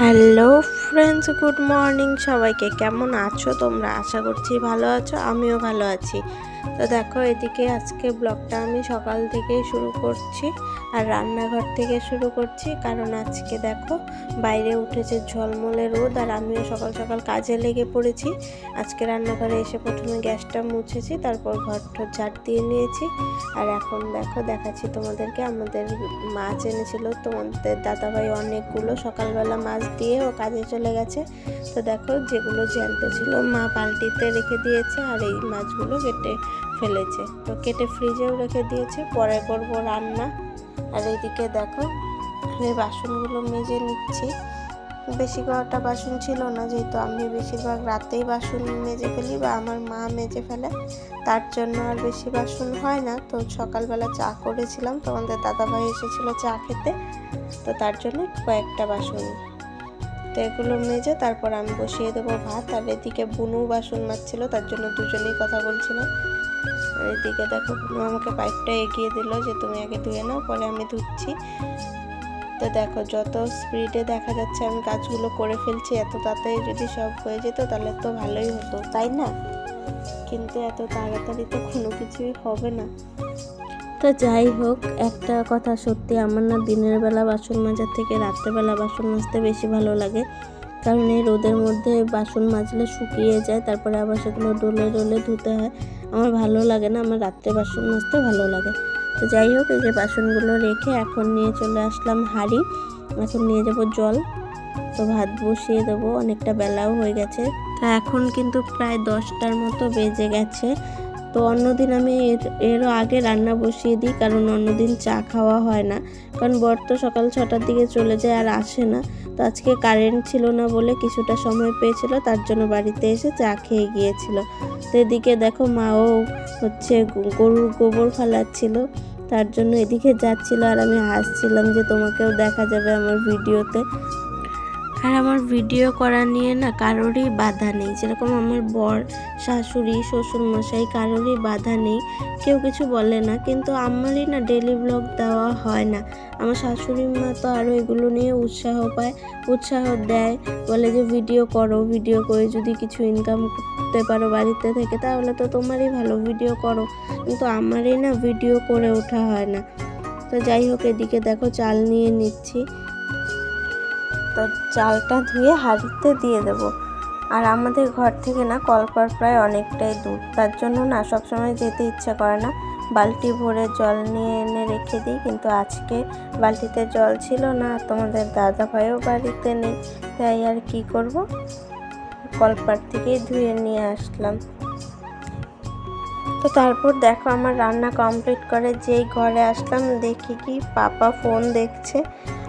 Hello friends good morning সবাইকে কেমন আছো? তোমরা আশা করছি ভালো আছো, আমিও ভালো আছি। তো দেখো এদিকে আজকে ব্লগটা আমি সকাল থেকেই শুরু করছি আর রান্নাঘর থেকে শুরু করছি। কারণ আজকে দেখো বাইরে উঠেছে ঝলমলে রোদ আর আমিও সকাল সকাল কাজে লেগে পড়েছি। আজকে রান্নাঘরে এসে প্রথমে গ্যাসটা মুছেছি, তারপর ঘরটা ঝাড় দিয়ে নিয়েছি। আর এখন দেখো দেখাচ্ছি তোমাদেরকে, আমাদের মাছ এনেছিল তোমাদের দাদাভাই অনেকগুলো, সকালবেলা মাছ দিয়ে ও কাজে চলে গেছে। তো দেখো যেগুলো জ্যান্ত ছিল মা বালতিতে রেখে দিয়েছে আর এই মাছগুলো কেটে ফেলেছে। তো কেটে ফ্রিজেও রেখে দিয়েছে, পরে করব রান্না। আর এইদিকে দেখো, আমি বাসনগুলো মেজে নিচ্ছি। বেশি কটা বাসন ছিল না, যেহেতু আমি বেশিরভাগ রাতেই বাসন মেজে ফেলি বা আমার মা মেজে ফেলে, তার জন্য আর বেশি বাসন হয় না। তো সকালবেলা চা করেছিলাম তোমাদের দাদাভাই এসেছিল চা খেতে, তো তার জন্য কয়েকটা বাসন তো এগুলো মেজে তারপর আমি বসিয়ে দেবো ভাত। আর এদিকে বুনু বাসন মাজছিল, তার জন্য দুজনেই কথা বলছিলাম। আর এদিকে দেখো, বুনু আমাকে পাইপটা এগিয়ে দিল যে তুমি আগে ধুয়ে নাও, পরে আমি ধুচ্ছি। তো দেখো, যত স্পিডে দেখা যাচ্ছে আমি কাজগুলো করে ফেলছি, এত তাড়াতাড়ি যদি সব হয়ে যেত তাহলে তো ভালোই হতো, তাই না? কিন্তু এত তাড়াতাড়ি তো কোনো কিছুই হবে না। তো যাই হোক, একটা কথা সত্যি আমার না দিনের বেলা বাসন মাজার থেকে রাত্রেবেলা বাসন মাজতে বেশি ভালো লাগে। কারণ এই রোদের মধ্যে বাসন মাজলে শুকিয়ে যায়, তারপরে আবার সেগুলো ডলে ডলে ধুতে হয়। আমার ভালো লাগে না, আমার রাত্রে বাসন মাজতে ভালো লাগে। তো যাই হোক, এই যে বাসনগুলো রেখে এখন নিয়ে চলে আসলাম হাঁড়ি। এখন নিয়ে যাব জল। তো ভাত বসিয়ে দেবো, অনেকটা বেলাও হয়ে গেছে। তা এখন কিন্তু প্রায় দশটার মতো বেজে গেছে। তো অন্যদিন আমি এর, এরও আগে রান্না বসিয়ে দিই, কারণ অন্যদিন চা খাওয়া হয় না। কারণ বর তো সকাল ছটার দিকে চলে যায় আর আসে না। তো আজকে কারেন্ট ছিল না বলে কিছুটা সময় পেয়েছিল, তার জন্য বাড়িতে এসে চা খেয়ে গিয়েছিল। তো এদিকে দেখো মাও হচ্ছে গরুর গোবর ফালাচ্ছিল, তার জন্য এদিকে যাচ্ছিল আর আমি হাসছিলাম যে তোমাকেও দেখা যাবে আমার ভিডিওতে। আর আমার ভিডিও করা নিয়ে না কারোরই বাধা নেই। যেরকম আমার বর, শাশুড়ি শ্বশুর মশাই কারোরই বাধা নেই। কেউ কিছু বলে না। কিন্তু আমারই না ডেলি ব্লগ দেওয়া হয় না। আমার শাশুড়ি মা তো আরও এগুলো নিয়ে উৎসাহ পায়, উৎসাহ দেয়। বলে যে, ভিডিও করো, ভিডিও করে যদি কিছু ইনকাম করতে পারো বাড়িতে থেকে, তাহলে তো তোমারই ভালো, ভিডিও করো। কিন্তু আমারই না ভিডিও করে ওঠা হয় না। তো যাই হোক, এদিকে দেখো চাল নিয়ে নিচ্ছি। তো চালটা ধুয়ে হাঁড়িতে দিয়ে দেবো। আর আমাদের ঘর থেকে না কলপার প্রায় অনেকটাই দূর। তার জন্য না, সবসময় যেতে ইচ্ছা করে না। বালতি ভরে জল নিয়ে এনে রেখে দিই, কিন্তু আজকে বালতিতে জল ছিল না, তোমাদের দাদা ভাইও বাড়িতে নেই, তাই আর কি করব? কলপার থেকেই ধুয়ে নিয়ে আসলাম। তো তারপর দেখো, আমার রান্না কমপ্লিট করে যেই ঘরে আসলাম, দেখি কি পাপা ফোন দেখছে।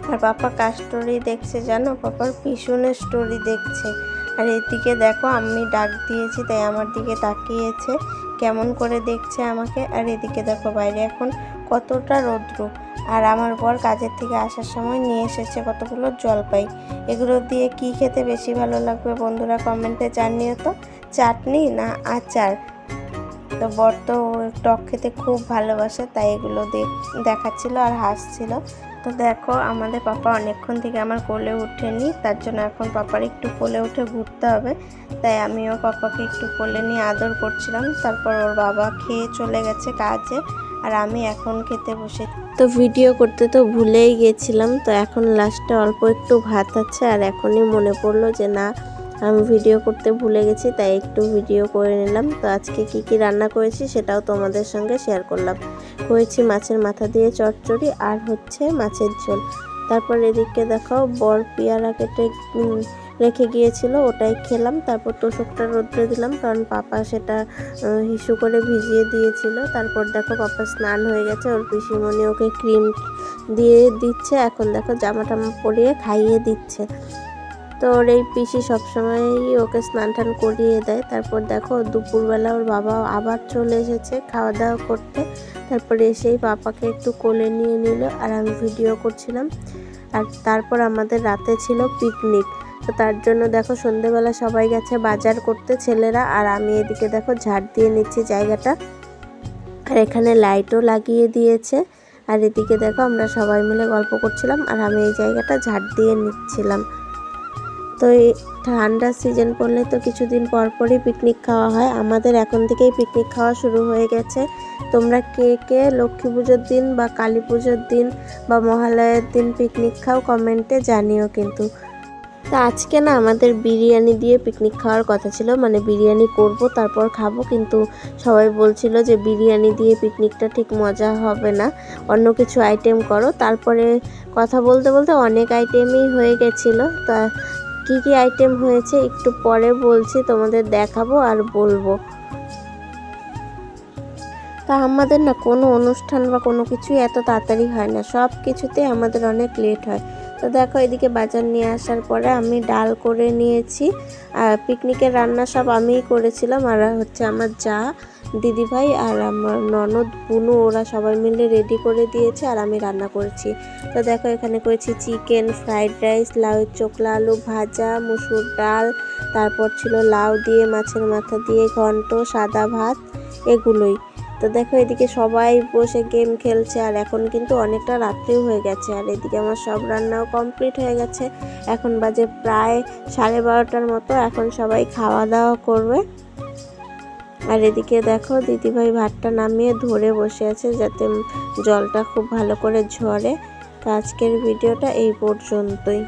আর পাপা কার স্টোরি দেখছে জানো? পাপার পিছনের স্টোরি দেখছে। আর এদিকে দেখো, আমি ডাক দিয়েছি, তাই আমার দিকে তাকিয়েছে। কেমন করে দেখছে আমাকে? আর এদিকে দেখো বাইরে এখন কতটা রৌদ্র। আর আমার বর কাজের থেকে আসার সময় নিয়ে এসেছে কতগুলো জলপাই। এগুলো দিয়ে কি খেতে বেশি ভালো লাগবে বন্ধুরা কমেন্টে জানিয়ে তো। চাটনি না আচার? তো বর তো টক খেতে খুব ভালোবাসে, তাই এগুলো দেখাচ্ছিল আর হাসছিল। তো দেখো, আমাদের পাপা অনেকক্ষণ থেকে আমার কোলে উঠেনি তার জন্য এখন পাপার একটু কোলে উঠে ঘুরতে হবে। তাই আমিও পাপাকে একটু কোলে নিয়ে আদর করছিলাম। তারপর ওর বাবা খেয়ে চলে গেছে কাজে, আর আমি এখন খেতে বসে তো ভিডিও করতে তো ভুলেই গেছিলাম। তো এখন লাস্টে অল্প একটু ভাত আছে, আর এখনই মনে পড়ল যে না আমি ভিডিও করতে ভুলে গেছি, তাই একটু ভিডিও করে নিলাম। তো আজকে কি কি রান্না করেছি সেটাও তোমাদের সঙ্গে শেয়ার করলাম। করেছি মাছের মাথা দিয়ে চচ্চড়ি আর হচ্ছে মাছের ঝোল। তারপর এদিকে দেখো বর পেয়ারা কেটে রেখে গিয়েছিল, ওটাই খেলাম। তারপর তোষকটা রোদ্রে দিলাম, কারণ পাপা সেটা হিসু করে ভিজিয়ে দিয়েছিল। তারপর দেখো পাপা স্নান হয়ে গেছে, ওর পিসিমণি ওকে ক্রিম দিয়ে দিচ্ছে। এখন দেখো জামা টামা পরিয়ে খাইয়ে দিচ্ছে। তো ওর এই পিসি সবসময়ই ওকে স্নান টান করিয়ে দেয়। তারপর দেখো দুপুরবেলা ওর বাবা আবার চলে এসেছে খাওয়া দাওয়া করতে। তারপরে এসেই পাপাকে একটু কোলে নিয়ে নিল আর আমি ভিডিও করছিলাম। আর তারপর আমাদের রাতে ছিল পিকনিক। তো তার জন্য দেখো সন্ধেবেলা সবাই গেছে বাজার করতে ছেলেরা আর আমি এদিকে দেখো ঝাড় দিয়ে নিচ্ছি জায়গাটা। আর এখানে লাইটও লাগিয়ে দিয়েছে। আর এদিকে দেখো আমরা সবাই মিলে গল্প করছিলাম আর আমি এই জায়গাটা ঝাড় দিয়ে নিচ্ছিলাম। তো এই ঠান্ডার সিজন পড়লে তো কিছুদিন পর পরই পিকনিক খাওয়া হয়। আমাদের এখন থেকেই পিকনিক খাওয়া শুরু হয়ে গেছে। তোমরা কে কে লক্ষ্মী পুজোর দিন বা কালী পুজোর দিন বা মহালয়ের দিন পিকনিক খাও কমেন্টে জানিও কিন্তু। তা আজকে না আমাদের বিরিয়ানি দিয়ে পিকনিক খাওয়ার কথা ছিল। মানে বিরিয়ানি করব, তারপর খাব। কিন্তু সবাই বলছিল যে বিরিয়ানি দিয়ে পিকনিকটা ঠিক মজা হবে না। অন্য কিছু আইটেম করো। তারপরে কথা বলতে বলতে অনেক আইটেমই হয়ে গেছিল। তা কী কী আইটেম হয়েছে একটু পরে বলছি, তোমাদের দেখাবো আর বলব। তা আমাদের না কোনো অনুষ্ঠান বা কোনো কিছুই এত তাড়াতাড়ি হয় না, সব কিছুতে আমাদের অনেক লেট হয়। তো দেখো এদিকে বাজার নিয়ে আসার পরে আমি ডাল করে নিয়েছি, আর পিকনিকের রান্না সব আমিই করেছিলাম, আর হচ্ছে আমার যা দিদিভাই আর আমার ননদ বুনু, ওরা সবাই মিলে রেডি করে দিয়েছে আর আমি রান্না করেছি। তো দেখো, এখানে করেছি চিকেন ফ্রাইড রাইস লাউ চোখলা আলু ভাজা, মুসুর ডাল, তারপর ছিল লাউ দিয়ে, মাছের মাথা দিয়ে, ঘন্ট, সাদা ভাত এগুলোই। তো দেখো, এদিকে সবাই বসে গেম খেলছে আর এখন কিন্তু অনেকটা রাত্রিও হয়ে গেছে আর এদিকে আমার সব রান্নাও কমপ্লিট হয়ে গেছে। এখন বাজে প্রায় সাড়ে বারোটার মতো, এখন সবাই খাওয়া দাওয়া করবে। আর এদিকে দেখো দিদিভাই ভাতটা নামিয়ে ধরে বসে আছে যাতে জলটা খুব ভালো করে ঝরে। তো আজকের ভিডিওটা এই পর্যন্তই।